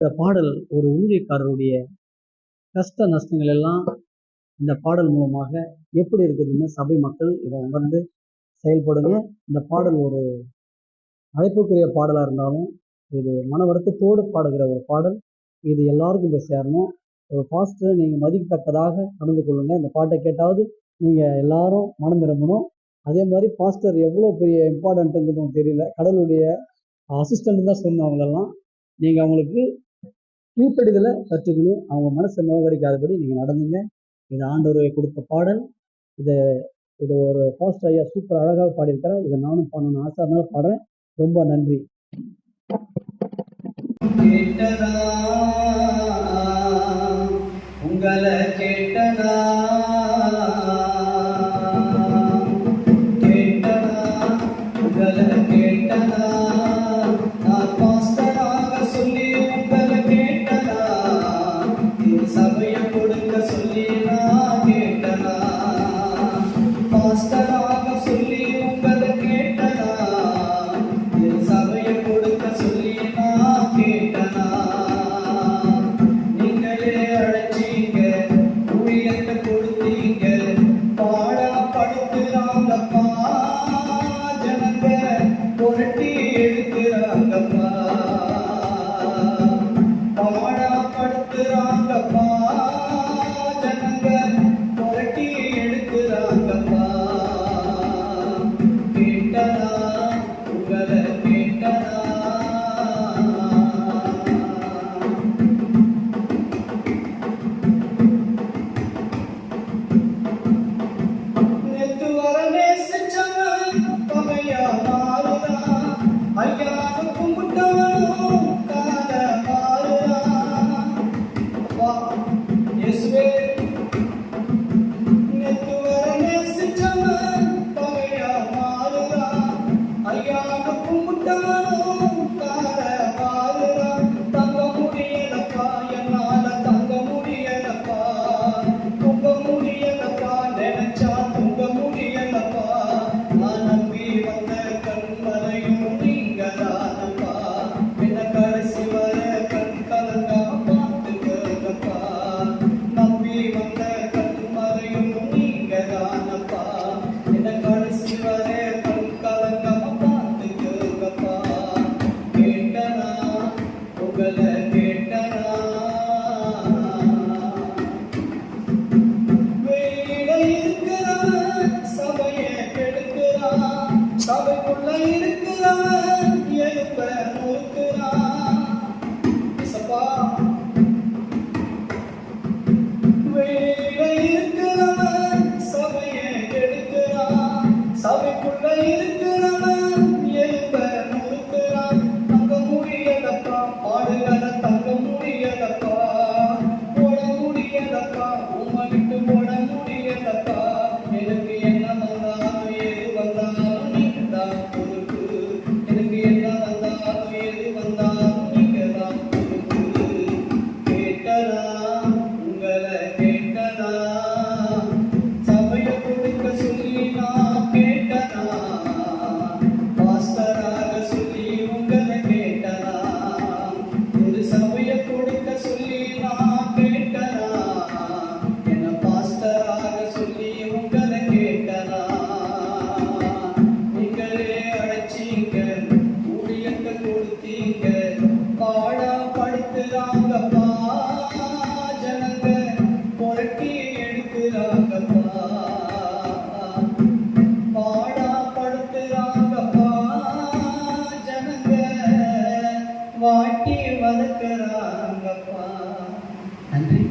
இந்த பாடல் ஒரு ஊழியக்காரருடைய கஷ்ட நஷ்டங்கள் எல்லாம் இந்த பாடல் மூலமாக எப்படி இருக்குதுன்னு சபை மக்கள் இதை உணர்ந்து செயல்படுங்க. இந்த பாடல் ஒரு அழைப்புக்குரிய பாடலாக இருந்தாலும் இது மன வருத்தத்தோடு பாடுகிற ஒரு பாடல். இது எல்லாருக்கும் போய் சேரணும். ஒரு பாஸ்டர் நீங்கள் மதிக்கத்தக்கதாக நடந்து கொள்ளுங்க. இந்த பாட்டை கேட்டாவது நீங்கள் எல்லாரும் மனம் திரும்பணும் அதே மாதிரி பாஸ்டர் எவ்வளோ பெரிய இம்பார்ட்டன்ட்டுங்கிறது தெரியல. கடவுளுடைய அசிஸ்டன்ட் தான் சொன்னவங்களெல்லாம் நீங்கள் அவங்களுக்கு கீழ்ப்படிதலை கற்றுக்கணும். அவங்க மனசை நோகடிக்காதபடி நீங்கள் நடந்துங்க. இது ஆண்டவர் கொடுத்த பாடல். இதை இது ஒரு ஃபாஸ்ட் ஐயா சூப்பர் அழகாக பாடியிருக்கிறார். இதை நானும் பாடணும்னு ஆசை இருந்தாலும் பாடுறேன். ரொம்ப நன்றி. கேட்டதா? உங்களை கேட்டதா? Kaya nagpumunta Hallelujah. வாட்டி வதக்குறாங்கப்பா நன்றி.